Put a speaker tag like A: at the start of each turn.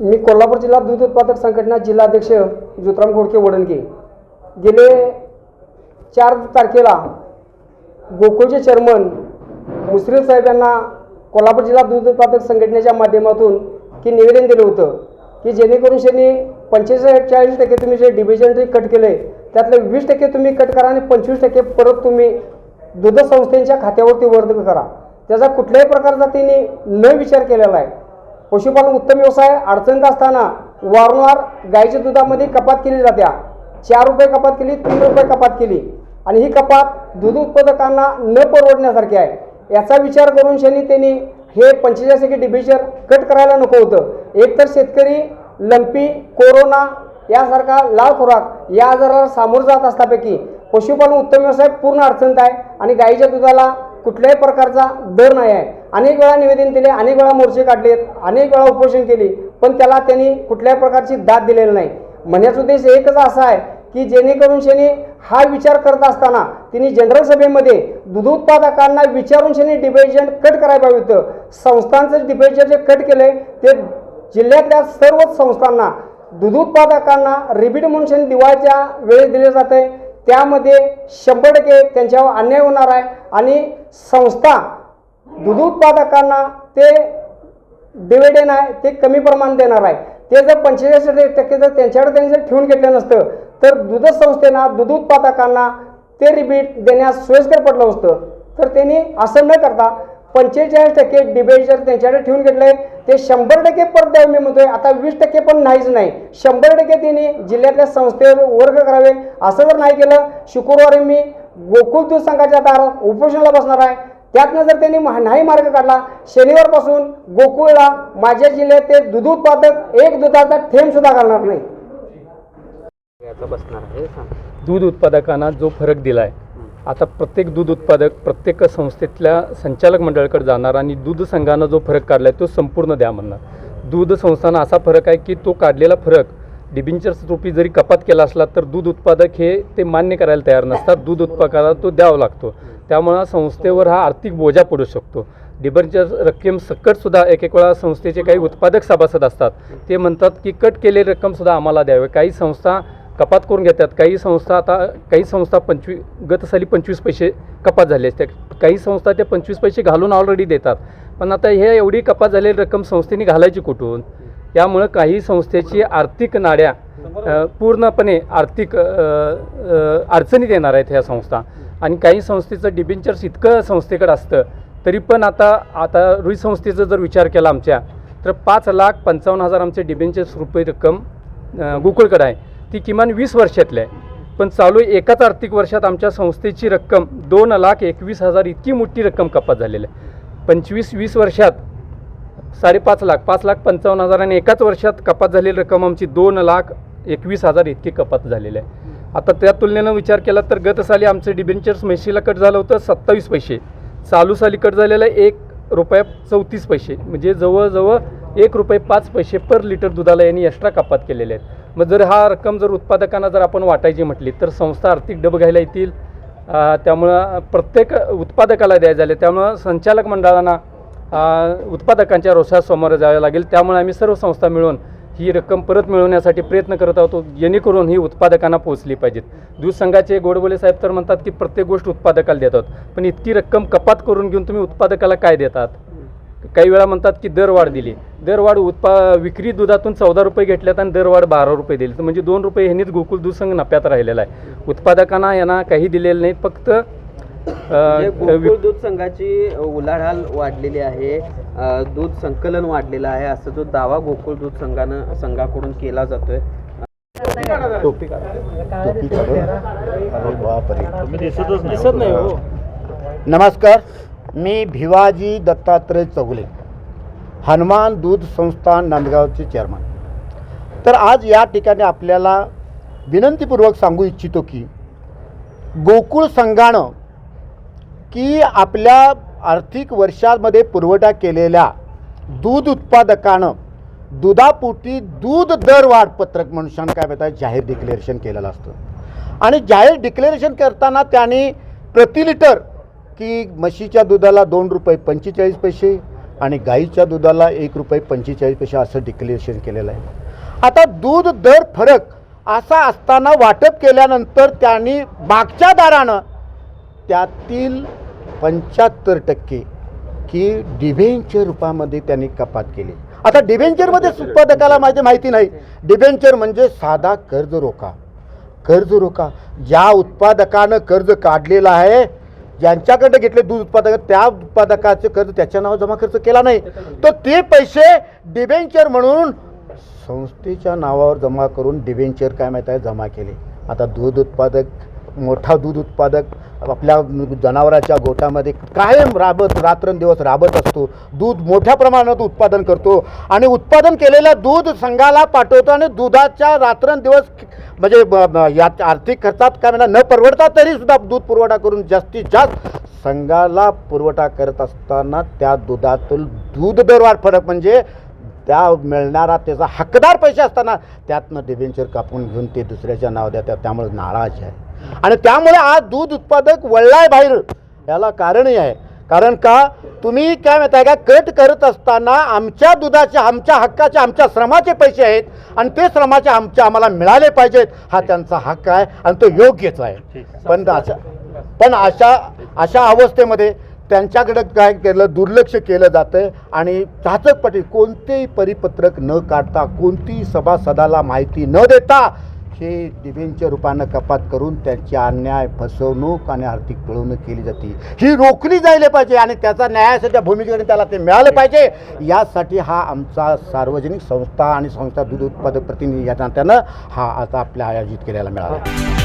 A: मी कोल्हापूर जिल्हा दूध उत्पादक संघटना जिल्हाध्यक्ष जोतराम गोडके वडणके गेले चार तारखेला गोकुळचे चेअरमन मुश्रीफ साहेब यांना कोल्हापूर जिल्हा दूध उत्पादक संघटनेच्या माध्यमातून की निवेदन दिलं होतं की जेणेकरून त्यांनी पंचेचाळीस टक्के तुम्ही जे डिव्हिजनरी कट केले त्यातले वीस टक्के तुम्ही कट करा आणि पंचवीस टक्के परत तुम्ही दूध संस्थेच्या खात्यावरती वर्ग करा. त्याचा कुठल्याही प्रकारचा त्यांनी न विचार केलेला आहे. पशुपालन उत्तम व्यवसाय अडचणीत असताना वारंवार गाईच्या दुधामध्ये कपात केली जात्या. चार रुपये कपात केली तीन रुपये कपात केली. आणि ही कपात दूध उत्पादकांना न परवडण्यासारखी आहे. याचा विचार करून शनी त्यांनी हे पंचेचाळीस टक्के डिबिचर कट करायला नको होतं. एकतर शेतकरी लंपी कोरोना यासारखा लाल खुराक या आजाराला सामोरं जात असल्यापैकी पशुपालन उत्तम व्यवसाय पूर्ण अडचणीत आहे. आणि गाईच्या दुधाला कुठल्याही प्रकारचा दर नाही आहे. अनेक वेळा निवेदन दिले अनेक वेळा मोर्चे काढलेत अनेक वेळा उपोषण केली पण त्याला त्यांनी कुठल्याही प्रकारची दाद दिलेली नाही. म्हणण्याचा उद्देश एकच असा आहे की जेणेकरून शनी हा विचार करत असताना तिने जनरल सभेमध्ये दूध उत्पादकांना विचारून शनी डिबेजन कट करायला पाहिजे होतं. संस्थांचं डिबेजन जे कट केलं ते जिल्ह्यातल्या सर्वच संस्थांना दूध उत्पादकांना रिबीट म्हणून शनी दिवाळीच्या वेळेस दिले जाते. त्यामध्ये शंभर टक्के त्यांच्यावर अन्याय होणार आहे. आणि संस्था दूध उत्पादकांना ते डिव्हिडेंड आहे ते कमी प्रमाण देणार आहे. ते जर पंचेचाळीस टक्के जर त्यांच्याकडे त्यांनी जर ठेवून घेतलं नसतं तर दूध संस्थेना दूध उत्पादकांना ते रिबीट देण्यास सोयीस्कर पडलं असतं. तर त्यांनी असं न करता पंचेचाळीस टक्के डिबेट जर त्यांच्याकडे ठेवून आहे ते शंभर टक्के परत द्यावे मी म्हणतोय. आता वीस टक्के पण नाहीच नाही. शंभर टक्के त्यांनी जिल्ह्यातल्या संस्थेवर वर्ग करावे असं जर नाही केलं शुक्रवारी मी गोकुळ दूध संघाच्या दारात उपोषणाला बसणार आहे. त्यातनं जर त्यांनी नाही मार्ग काढला शनिवारपासून गोकुळला माझ्या जिल्ह्यात ते दूध उत्पादक एक दुधाचा थेंबसुद्धा घालणार नाही.
B: बसणार आहे सांग
C: दूध उत्पादकांना जो फरक दिला आहे आता प्रत्येक दूध उत्पादक प्रत्येक संस्थेतल्या संचालक मंडळाकडे जाणार आणि दूध संघानं जो फरक काढला आहे तो संपूर्ण द्या म्हणणार. दूध संस्थानं असा फरक आहे की तो काढलेला फरक डिबिंचर्स रुपी जरी कपात केला असला तर दूध उत्पादक हे ते मान्य करायला तयार नसतात. दूध उत्पादकाला तो द्यावा लागतो. त्यामुळं संस्थेवर हा आर्थिक बोजा पडू शकतो. डिबेंचर रक्कम सकटसुद्धा एक एक वेळा संस्थेचे काही उत्पादक सभासद असतात. ते म्हणतात की कट केलेली रक्कमसुद्धा आम्हाला द्यावे. काही संस्था कपात करून घेतात. काही संस्था आता काही संस्था पंचवी गत साली पंचवीस पैसे कपात झाले असते. काही संस्था त्या पंचवीस पैसे घालून ऑलरेडी देतात. पण आता हे एवढी कपात झालेली रक्कम संस्थेने घालायची कुठून? त्यामुळं काही संस्थेची आर्थिक नाड्या पूर्णपणे आर्थिक अडचणीत येणार आहेत ह्या संस्था. आणि काही संस्थेचं डिबेंचर्स इतकं संस्थेकडं असतं तरी पण आता आता रुई संस्थेचा जर विचार केला आमच्या तर पाच लाख पंचावन्न हजार आमचे डिबेंचर्स रुपये रक्कम गोकुळकडं आहे. ती किमान वीस वर्षातली आहे. पण चालू एकाच आर्थिक वर्षात आमच्या संस्थेची रक्कम दोन लाख एकवीस हजार इतकी मोठी रक्कम कपात झालेली आहे. पंचवीस वीस वर्षात साडेपाच लाख पाच लाख पंचावन्न हजार आणि एकाच वर्षात कपात झालेली रक्कम आमची दोन लाख एकवीस हजार इतकी कपात झालेली आहे. आता त्या तुलनेनं विचार केला तर गत साली आमचं डिबेंचर्स म्हशीला कट झालं होतं सत्तावीस पैसे. चालू साली कट झालेलं आहे एक रुपया चौतीस पैसे. म्हणजे जवळजवळ एक रुपये पाच पैसे पर लिटर दुधाला यांनी एक्स्ट्रा कपात केलेले आहेत. मग जर हा रक्कम जर उत्पादकांना जर आपण वाटायची म्हटली तर संस्था आर्थिक डब घ्यायला येतील. त्यामुळं प्रत्येक उत्पादकाला द्यायला झाले. त्यामुळं संचालक मंडळांना उत्पादकांच्या रोषास समोर जावे लागेल. त्यामुळे आम्ही सर्व संस्था मिळून ही रक्कम परत मिळवण्यासाठी प्रयत्न करत आहोत जेणेकरून ही उत्पादकांना पोहोचली पाहिजेत. दूध संघाचे गोडबोले साहेब तर म्हणतात की प्रत्येक गोष्ट उत्पादकाला देतात. पण इतकी रक्कम कपात करून घेऊन तुम्ही उत्पादकाला काय देतात? काही वेळा म्हणतात की दरवाढ दिली. दरवाढ उत्पा विक्री दुधातून चौदा रुपये घेतल्यात आणि दरवाढ बारा रुपये दिली. तर म्हणजे दोन रुपये ह्यांनीच गोकुळ दूध संघ नफ्यात राहिलेला आहे. उत्पादकांना यांना काही दिलेलं नाही फक्त
B: म्हणजे गोकुळ दूध संघाची उलाढाल वाढलेली आहे. दूध संकलन वाढलेलं आहे. असा जो दावा गोकुळ दूध संघानं संघाकडून केला जातोय.
D: टोपी
C: नाही हो.
D: नमस्कार. मी भिवाजी दत्तात्रय चौगले हनुमान दूध संस्थान नांदगावचे चेअरमन तर आज या ठिकाणी आपल्याला विनंतीपूर्वक सांगू इच्छितो की गोकुळ संघानं की आपल्या आर्थिक वर्षामध्ये पुरवठा केलेल्या दूध उत्पादकानं दुधापोटी दूध दर वाढ पत्रक म्हणून काय म्हणतात जाहीर डिक्लेरेशन केलेलं असतं. आणि जाहीर डिक्लेरेशन करताना त्यांनी प्रति लिटर की म्हशीच्या दुधाला दोन रुपये पंचेचाळीस पैसे आणि गाईच्या दुधाला एक रुपये पंचेचाळीस पैसे असं डिक्लेरेशन केलेलं आहे. आता दूध दर फरक असा असताना वाटप केल्यानंतर त्यांनी मागच्या दारानं त्यातील पंच्याहत्तर टक्के की डिव्हेंचर रूपामध्ये त्यांनी कपात केली. आता डिव्हेंचरमध्ये उत्पादकाला माझी माहिती नाही. डिव्हेंचर म्हणजे साधा कर्ज रोखा कर्ज रोखा ज्या उत्पादकानं कर्ज काढलेलं आहे ज्यांच्याकडे घेतले दूध उत्पादक त्या उत्पादकाचं कर्ज त्याच्या नावावर जमा खर्च केला नाही. तर ते पैसे डिबेंचर म्हणून संस्थेच्या नावावर जमा करून डिबेंचर काय माहीत आहे? जमा केले. आता दूध उत्पादक मोठा दूध उत्पादक आपल्या जनावराच्या गोठामध्ये कायम राबत रात्रंदिवस राबत असतो. दूध मोठ्या प्रमाणात उत्पादन करतो आणि उत्पादन केलेलं दूध संघाला पाठवतो आणि दुधाच्या रात्रंदिवस म्हणजे या आर्थिक खर्चात काय म्हणा न परवडता तरीसुद्धा दूध पुरवठा करून जास्तीत जास्त संघाला पुरवठा करत असताना त्या दुधातील दूध दरवाढ फरक म्हणजे त्या मिळणारा त्याचा हकदार पैसे असताना त्यातनं डिबेंचर कापून घेऊन ते दुसऱ्याच्या नाव देतात. त्यामुळे नाराज आहे. आणि त्यामुळे आज दूध उत्पादक वळलाय बाहेर. याला कारणही आहे. कारण का? तुम्ही काय माहिती आहे का? कट करत असताना आमच्या दुधाचे आमच्या हक्काचे आमच्या श्रमाचे पैसे आहेत आणि ते श्रमाचे आमचे आम्हाला मिळाले पाहिजेत. हा त्यांचा हक्क आहे आणि तो योग्यच आहे. पण अशा पण अशा अशा अवस्थेमध्ये त्यांच्याकडं काय केलं? दुर्लक्ष केलं जातं आणि चाचकपटी कोणतेही परिपत्रक न काढता कोणतीही सभासदाला माहिती न देता हे डिबेंच्या रूपानं कपात करून त्यांची अन्याय फसवणूक आणि आर्थिक पिळवणूक केली जाते. ही रोखली जायला पाहिजे आणि त्याचा न्यायाच्या भूमिकेने त्याला ते मिळालं पाहिजे. यासाठी हा आमचा सार्वजनिक संस्था आणि संस्था दूध उत्पादक प्रतिनिधी या नात्यानं हा आता आपल्या आयोजित केलेला मिळाला